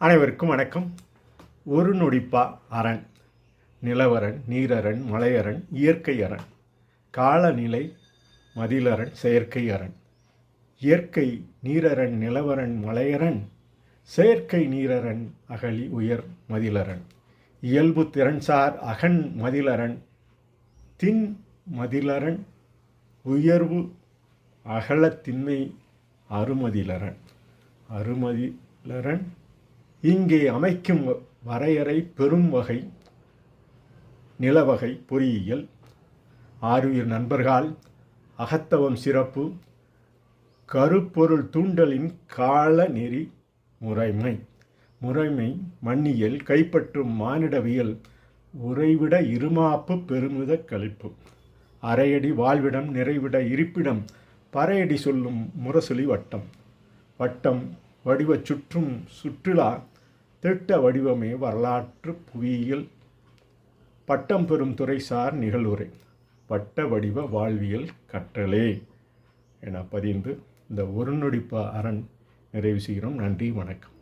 அனைவருக்கும் வணக்கம். ஒரு நொடிப்பா அரண் நிலவரன் நீரரண் மலையரண் இயற்கை அரண் காலநிலை மதிலரண் செயற்கை அரண் இயற்கை நீரரண் நிலவரன் மலையரண் செயற்கை நீரரண் அகலி உயர் மதிலரண். இயல்பு திறன்சார் அகன் மதிலரண். தின் மதிலரண். உயர்வு அகலத்தின்மை அருமதிலரண். அருமதிலரண். இங்கே அமைக்கும் வரையறை பெரும் வகை நிலவகை பொறியியல். ஆறுயிர் நண்பர்கள் அகத்தவம் சிறப்பு கருப்பொருள் தூண்டலின் கால நெறி முறைமை. முறைமை மண்ணியல் கைப்பற்றும் மானிடவியல் உறைவிட இருமாப்பு பெருமித கழிப்பு. அரையடி வாழ்விடம் நிறைவிட இருப்பிடம் பறையடி சொல்லும் முரசொலி வட்டம். வட்டம் வடிவச் சுற்றும் சுற்றுலா திட்ட வடிவமே வரலாற்று புவியியல். பட்டம் பெறும் துறைசார் நிகழ்வுரை பட்ட வடிவ வாழ்வியல் கற்றலே என பதிந்து இந்த ஒருநொடிப்பு அரண் நிறைவு செய்கிறோம். நன்றி வணக்கம்.